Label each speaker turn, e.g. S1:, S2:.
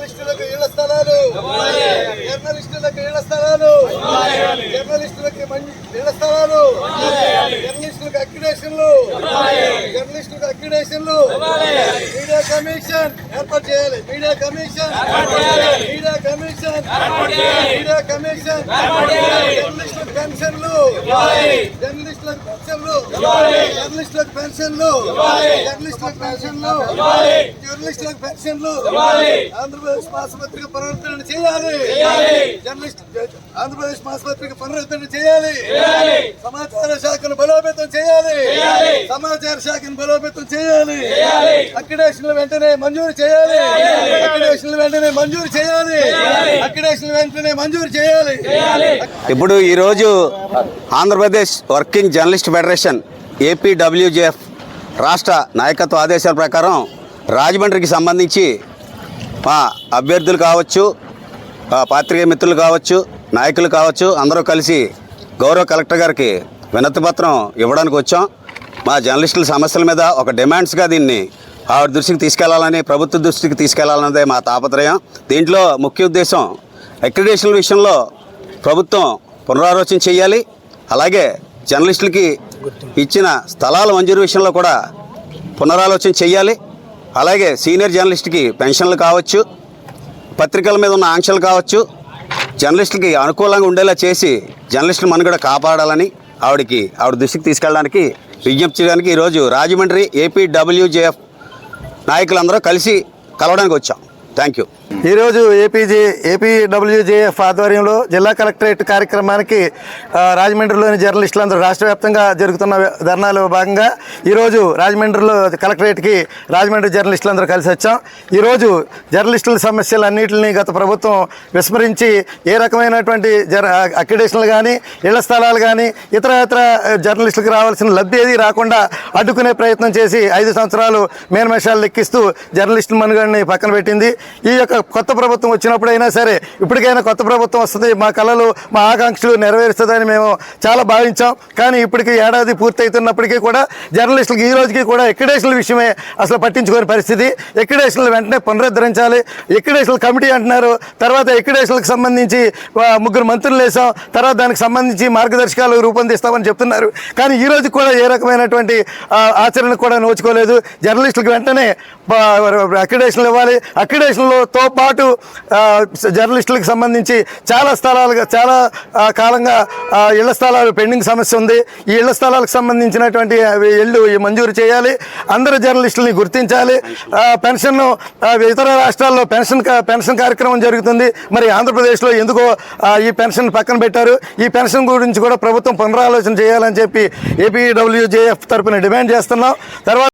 S1: జర్నలిస్టులకు ఇళ్ళ స్థలాలు. జర్నలిస్టులకి మంచి ఇళ్ళ స్థలాలు. జర్నలిస్టులకు అక్యుడేషన్లు. జర్నలిస్టులకు అక్యుడేషన్లు. మీడియా కమిషన్ ఏర్పాటు చేయాలి. Media commission media commission media commission జర్నలిస్టులకు పెన్షన్లు. జర్నలిస్టులకు పెన్షన్లు జర్నలిస్టులకు పెన్షన్లు జర్నలిస్టులకు పెన్షన్లు జర్నలిస్టులకు పెన్షన్లు ఆంధ్రప్రదేశ్ మాసపత్రిక పునరుద్ధరణ చేయాలి. జర్నలిస్ట్ ఆంధ్రప్రదేశ్ మాసపత్రిక పునరుద్ధరణ చేయాలి. సమాచార శాఖను బలోపేతం చేయాలి. సమాచార శాఖను బలోపేతం చేయాలి. అక్రిడేషన్లు వెంటనే మంజూరు చేయాలి. అక్రిడేషన్లు వెంటనే మంజూరు చేయాలి. అక్రిడేషన్లు వెంటనే మంజూరు చేయాలి.
S2: ఇప్పుడు ఈరోజు Andhra Pradesh working journalist federation APWJF రాష్ట్ర నాయకత్వ ఆదేశాల ప్రకారం రాజమండ్రికి సంబంధించి మా అభ్యర్థులు కావచ్చు ఆ, పాత్రికేయ మిత్రులు కావచ్చు నాయకులు కావచ్చు అందరూ కలిసి గౌరవ కలెక్టర్ గారికి వినతి పత్రం ఇవ్వడానికి వచ్చాం. మా జర్నలిస్టుల సమస్యల మీద ఒక డిమాండ్స్గా దీన్ని ఆవిడ దృష్టికి తీసుకెళ్ళాలని ప్రభుత్వ దృష్టికి తీసుకెళ్ళాలన్నదే మా తాపత్రయం. దీంట్లో ముఖ్య ఉద్దేశం అక్రిడేషన్ విషయంలో ప్రభుత్వం పునరాలోచన చేయాలి. అలాగే జర్నలిస్టులకి ఇచ్చిన స్థలాల మంజూరు విషయంలో కూడా పునరాలోచన చేయాలి. అలాగే సీనియర్ జర్నలిస్ట్కి పెన్షన్లు కావచ్చు పత్రికల మీద ఉన్న ఆంక్షలు కావచ్చు జర్నలిస్టులకి అనుకూలంగా ఉండేలా చేసి జర్నలిస్టుల మనుగడ కాపాడాలని ఆవిడకి ఆవిడ దృష్టికి తీసుకెళ్ళడానికి విజ్ఞప్తి చేయడానికి ఈరోజు రాజమండ్రి ఏపీ డబ్ల్యూజేఎఫ్ నాయకులందరూ కలిసి కలవడానికి వచ్చాం. థ్యాంక్ యూ
S3: ఈరోజు A P G A P W J F ఆధ్వర్యంలో జిల్లా కలెక్టరేట్ కార్యక్రమానికి రాజమండ్రిలోని జర్నలిస్టులందరూ రాష్ట్ర వ్యాప్తంగా జరుగుతున్న ధర్నాలో భాగంగా ఈరోజు రాజమండ్రిలో కలెక్టరేట్కి రాజమండ్రి జర్నలిస్టులందరూ కలిసి వచ్చాం. ఈరోజు జర్నలిస్టుల సమస్యలన్నింటినీ గత ప్రభుత్వం విస్మరించి ఏ రకమైనటువంటి జర్ అక్రిడేషన్లు కానీ ఇళ్ళ స్థలాలు కానీ ఇతర ఇతర జర్నలిస్టులకు రావాల్సిన లబ్ధి ఏది రాకుండా అడ్డుకునే ప్రయత్నం చేసి ఐదు సంవత్సరాలు మేనమేషాలు లెక్కిస్తూ జర్నలిస్టుల మనుగడని పక్కన పెట్టింది. ఈ యొక్క కొత్త ప్రభుత్వం వచ్చినప్పుడైనా సరే ఇప్పటికైనా కొత్త ప్రభుత్వం వస్తుంది. మా కళలు మా ఆకాంక్షలు నెరవేరుస్తుందని మేము చాలా భావించాం. కానీ ఇప్పటికీ ఏడాది పూర్తయితున్నప్పటికీ కూడా జర్నలిస్టులకు ఈ రోజుకి కూడా ఎక్కడేషన్ల విషయమే అసలు పట్టించుకోని పరిస్థితి. ఎక్కడేషన్లు వెంటనే పునరుద్ధరించాలి. ఎక్రిడేషన్ల కమిటీ అంటున్నారు. తర్వాత ఎక్కడేషన్లకు సంబంధించి ముగ్గురు మంత్రులు వేసాం తర్వాత దానికి సంబంధించి మార్గదర్శకాలు రూపొందిస్తామని చెప్తున్నారు. కానీ ఈ రోజు కూడా ఏ రకమైనటువంటి ఆచరణ కూడా నోచుకోలేదు. జర్నలిస్టులకు వెంటనే అక్రిడేషన్లు ఇవ్వాలి. స్టేషన్లతో పాటు జర్నలిస్టులకు సంబంధించి చాలా స్థలాలుగా చాలా కాలంగా ఇళ్ళ స్థలాలు పెండింగ్ సమస్య ఉంది. ఈ ఇళ్ళ స్థలాలకు సంబంధించినటువంటి ఇళ్ళు మంజూరు చేయాలి. అందరు జర్నలిస్టులని గుర్తించాలి. పెన్షన్ ఇతర రాష్ట్రాల్లో పెన్షన్ పెన్షన్ కార్యక్రమం జరుగుతుంది. మరి ఆంధ్రప్రదేశ్లో ఎందుకో ఈ పెన్షన్ పక్కన పెట్టారు. ఈ పెన్షన్ గురించి కూడా ప్రభుత్వం పునరాలోచన చేయాలని చెప్పి ఏపీడబ్ల్యూజేఎఫ్ తరఫున డిమాండ్ చేస్తున్నాం. తర్వాత